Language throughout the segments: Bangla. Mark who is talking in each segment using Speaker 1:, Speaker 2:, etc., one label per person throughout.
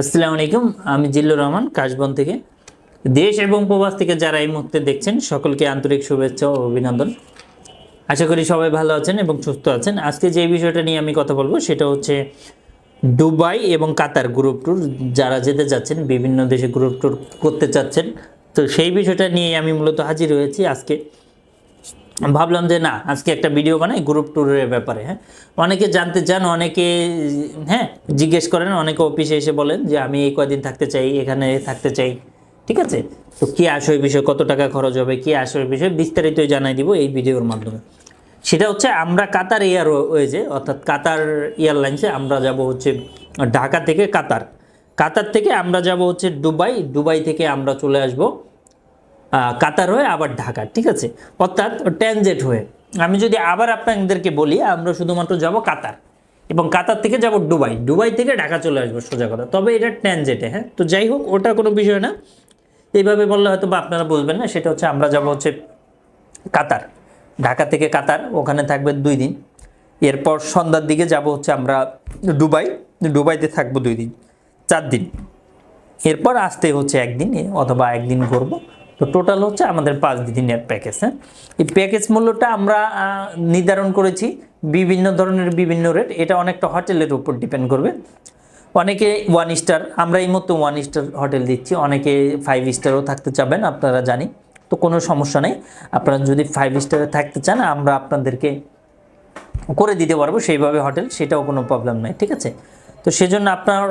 Speaker 1: আসসালামু আলাইকুম, আমি জিল্লুর রহমান, কাশবন থেকে। দেশ এবং প্রবাস থেকে যারা এই মুহূর্তে দেখছেন, সকলকে আন্তরিক শুভেচ্ছা ও অভিনন্দন। আশা করি সবাই ভালো আছেন এবং সুস্থ আছেন। আজকে যে বিষয়টা নিয়ে আমি কথা বলব, সেটা হচ্ছে দুবাই এবং কাতার গ্রুপ ট্যুর যারা যেতে যাচ্ছেন, বিভিন্ন দেশে গ্রুপ ট্যুর করতে চাচ্ছেন। তো সেই বিষয়টা নিয়ে আমি মূলত হাজির হয়েছি আজকে। ভাবলাম যে না, আজকে একটা ভিডিও বানাই গ্রুপ ট্যুরের ব্যাপারে হ্যাঁ? অনেকে জানতে চান, অনেকে হ্যাঁ জিজ্ঞেস করেন, অনেকে অফিসে এসে বলেন যে আমি এই কয়দিন থাকতে চাই, এখানে থাকতে চাই, ঠিক আছে? তো কী ওই বিষয়ে, কত টাকা খরচ হবে, কী ওই বিষয়ে, বিস্তারিত জানাই দিব এই ভিডিওর মাধ্যমে। সেটা হচ্ছে, আমরা কাতার এয়ার এয়ারওয়েজে অর্থাৎ কাতার এয়ারলাইন্সে আমরা যাব হচ্ছে ঢাকা থেকে কাতার। কাতার থেকে আমরা যাব হচ্ছে দুবাই দুবাই থেকে আমরা চলে আসব কাতার হয়ে আবার ঢাকা, ঠিক আছে? অর্থাৎ ট্যানজেট হয়ে। আমি যদি আবার আপনাদেরকে বলি, আমরা শুধুমাত্র যাব কাতার এবং কাতার থেকে যাব দুবাই। দুবাই থেকে ঢাকা চলে আসব, সোজা কথা। তবে এটা ট্যানজেটে হ্যাঁ? তো যাই হোক, ওটা কোনো বিষয় না। এইভাবে বললে হয়তো বা আপনারা বুঝবেন না, সেটা হচ্ছে আমরা যাব হচ্ছে কাতার। ঢাকা থেকে কাতার, ওখানে থাকবে দুই দিন। এরপর সন্ধ্যার দিকে যাব হচ্ছে আমরা দুবাই। দুবাইতে থাকব দুই দিন, চার দিন। এরপর আসতে হচ্ছে একদিন, অথবা একদিন ঘুরবো। তো টোটাল হচ্ছে আমাদের পাঁচ দিনের প্যাকেজ হ্যাঁ? এই প্যাকেজ মূল্যটা আমরা নির্ধারণ করেছি বিভিন্ন ধরনের, বিভিন্ন রেট এটা অনেকটা হোটেলের উপর ডিপেন্ড করবে। অনেকে ওয়ান স্টার আমরা এই মতো ওয়ান স্টার হোটেল দিচ্ছি। অনেকে ফাইভ স্টারও থাকতে চাবেন, আপনারা জানি। তো কোনো সমস্যা নেই। আপনারা যদি ফাইভ স্টারে থাকতে চান, আমরা আপনাদেরকে করে দিতে পারব সেইভাবে হোটেল সেটাও কোনো প্রবলেম নাই, ঠিক আছে? তো সেজন্য আপনার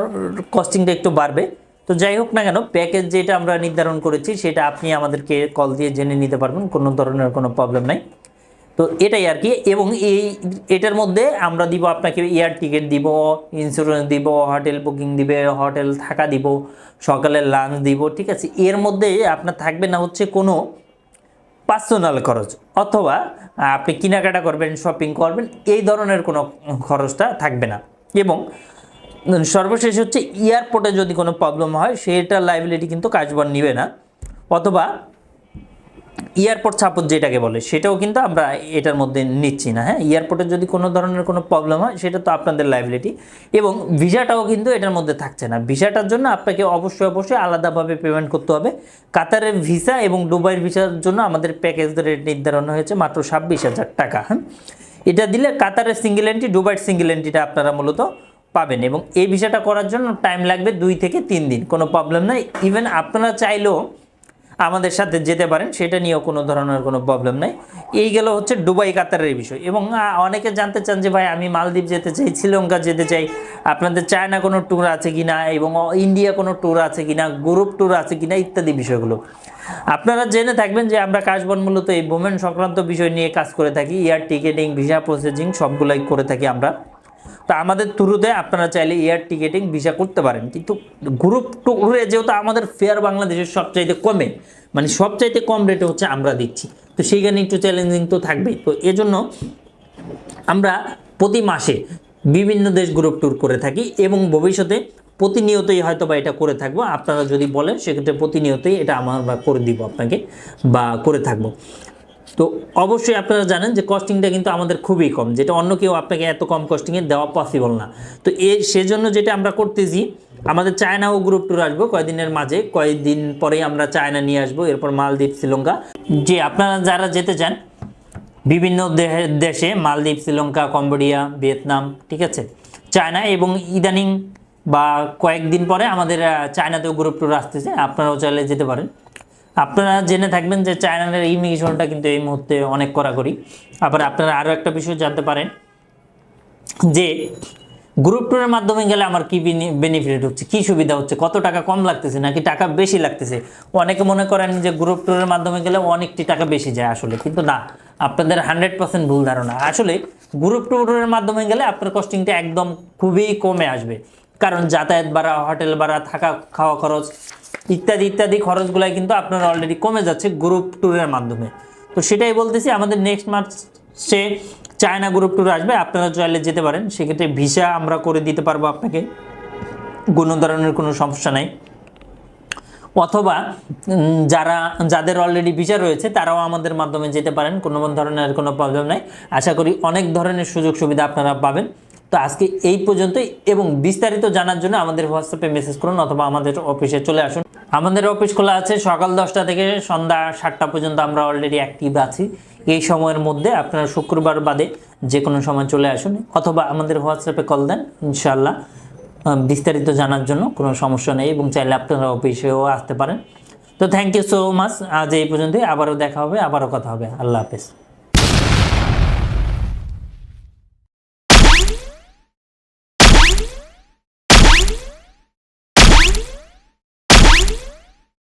Speaker 1: কস্টিংটা একটু বাড়বে। তো যাই হোক না কেন প্যাকেজ যেটা আমরা নির্ধারণ করেছি, সেটা আপনি আমাদেরকে কল দিয়ে জেনে নিতে পারবেন, কোনো ধরনের কোনো প্রবলেম নাই। তো এটাই আর কি, এবং এই, এটার মধ্যে আমরা দিব আপনাকে এয়ার টিকিট দিব ইন্স্যুরেন্স দিব হোটেল বুকিং দিবে হোটেল থাকা দিব, সকালের লাঞ্চ দিব, ঠিক আছে? এর মধ্যে আপনার থাকবে না হচ্ছে কোনো পার্সোনাল খরচ, অথবা আপনি কেনাকাটা করবেন শপিং করবেন, এই ধরনের কোনো খরচটা থাকবে না। এবং সর্বশেষ হচ্ছে এয়ারপোর্টে যদি কোনো প্রবলেম হয় সেটার লাইবিলিটি কিন্তু কাজবন নিবে না। অথবা এয়ারপোর্ট সাপোর্ট যেটাকে বলে, সেটাও কিন্তু আমরা এটার মধ্যে নিচ্ছি না হ্যাঁ? এয়ারপোর্টে যদি কোনো ধরনের কোনো প্রবলেম হয়, সেটা তো আপনাদের লাইবিলিটি এবং ভিসাটাও কিন্তু এটার মধ্যে থাকছে না। ভিসাটার জন্য আপনাকে অবশ্যই অবশ্যই আলাদাভাবে পেমেন্ট করতে হবে। কাতারের ভিসা এবং দুবাইয়ের ভিসার জন্য আমাদের প্যাকেজ রেট নির্ধারণ হয়েছে মাত্র ছাব্বিশ হাজার টাকা হ্যাঁ? এটা দিলে কাতারের সিঙ্গেল এন্ট্রি দুবাইয়ের সিঙ্গেল এন্ট্রিটা আপনারা মূলত পাবেন এবং এই ভিসাটা করার জন্য টাইম লাগবে দুই থেকে তিন দিন, কোনো প্রবলেম নাই। ইভেন আপনারা চাইলেও আমাদের সাথে যেতে পারেন, সেটা নিয়েও কোনো ধরনের কোনো প্রবলেম নাই। এই গেল হচ্ছে দুবাই, কাতারের বিষয় এবং অনেকে জানতে চান যে ভাই, আমি মালদ্বীপ যেতে চাই, শ্রীলঙ্কা যেতে চাই, আপনাদের চায়না কোনো ট্যুর আছে কি না এবং ইন্ডিয়া কোনো ট্যুর আছে কি না গ্রুপ ট্যুর আছে কি না ইত্যাদি বিষয়গুলো। আপনারা জেনে থাকবেন যে আমরা কাজবন মূলত এই বোমেন সংক্রান্ত বিষয় নিয়ে কাজ করে থাকি। এয়ার টিকেটিং ভিসা প্রসেসিং সবগুলাই করে থাকি আমরা। তো আমাদের থ্রুতে আপনারা চাইলে এয়ার টিকেটিং ভিসা করতে পারেন। কিন্তু গ্রুপ ট্যুরে যেহেতু আমাদের ফেয়ার বাংলাদেশের সবচাইতে কমে মানে সবচাইতে কম রেটে হচ্ছে আমরা দিচ্ছি। তো সেইখানে একটু চ্যালেঞ্জিং তো থাকবেই। তো এজন্য আমরা প্রতি মাসে বিভিন্ন দেশ গ্রুপ ট্যুর করে থাকি এবং ভবিষ্যতে প্রতিনিয়তই হয়তো বা এটা করে থাকব। আপনারা যদি বলেন, সেক্ষেত্রে প্রতিনিয়তই এটা আমরা করে দিব আপনাকে বা করে থাকব। তো অবশ্যই আপনারা জানেন যে কস্টিংটা কিন্তু আমাদের খুবই কম, যেটা অন্য কেউ আপনাকে এত কম কস্টিংয়ে দেওয়া পসিবল না। তো এ, সেজন্য যেটা আমরা করতেছি, আমাদের চায়না ও গ্রুপ ট্যুর আসব কয়েকদিনের মাঝে, কয়েকদিন পরেই আমরা চায়না নিয়ে আসব, এরপর মালদ্বীপ, শ্রীলঙ্কা। যে আপনারা যারা যেতে চান, বিভিন্ন দেশে মালদ্বীপ, শ্রীলঙ্কা, কম্বোডিয়া, ভিয়েতনাম, ঠিক আছে? চায়না এবং ইদানিং বা কয়েকদিন পরে আমাদের চায়নাতেও গ্রুপ ট্যুর আসতেছে, আপনারাও চাইলে যেতে পারেন। আপনারা জেনে থাকবেন যে চায়নার ইমিগ্রেশনটা কিন্তু এই মুহূর্তে অনেক কড়াকড়ি। আবার আপনারা আরও একটা বিষয় জানতে পারেন যে গ্রুপ ট্যুরের মাধ্যমে গেলে আমার কি বেনিফিট হচ্ছে, কি সুবিধা হচ্ছে, কত টাকা কম লাগতেছে নাকি টাকা বেশি লাগতেছে? অনেকে মনে করেন যে গ্রুপ ট্যুরের মাধ্যমে গেলে অনেকটি টাকা বেশি যায় আসলে, কিন্তু না, আপনাদের হান্ড্রেড পার্সেন্ট ভুল ধারণা। আসলে গ্রুপ ট্যুরের মাধ্যমে গেলে আপনার কস্টিংটা একদম খুবই কমে আসবে, কারণ যাতায়াত ভাড়া, হোটেল ভাড়া থাকা খাওয়া খরচ ইত্যাদি ইত্যাদি খরচগুলাই কিন্তু আপনার অলরেডি কমে যাচ্ছে গ্রুপ ট্যুরের মাধ্যমে। তো সেটাই বলতেছি, আমাদের নেক্সট মার্চে চায়না গ্রুপ ট্যুর আসবে, আপনারা চাইলে যেতে পারেন। সেক্ষেত্রে ভিসা আমরা করে দিতে পারব আপনাকে, কোনো ধরনের কোনো সমস্যা নাই। অথবা যারা, যাদের অলরেডি ভিসা রয়েছে, তারাও আমাদের মাধ্যমে যেতে পারেন, কোনো ধরনের কোনো প্রবলেম নাই। আশা করি অনেক ধরনের সুযোগ সুবিধা আপনারা পাবেন। তো আজকে এই পর্যন্তই এবং বিস্তারিত জানার জন্য আমাদের হোয়াটসঅ্যাপে মেসেজ করুন অথবা আমাদের অফিসে চলে আসুন। আমাদের অফিস খোলা আছে সকাল দশটা থেকে সন্ধ্যা সাতটা পর্যন্ত আমরা অলরেডি অ্যাক্টিভ আছি। এই সময়ের মধ্যে আপনারা শুক্রবার বাদে যে কোনো সময় চলে আসুন অথবা আমাদের হোয়াটসঅ্যাপে কল দেন ইনশাল্লাহ বিস্তারিত জানার জন্য কোনো সমস্যা নেই এবং চাইলে আপনারা অফিসেও আসতে পারেন। তো থ্যাংক ইউ সো মাচ আজ এই পর্যন্তই। আবারও দেখা হবে, আবারও কথা হবে। আল্লাহ হাফেজ।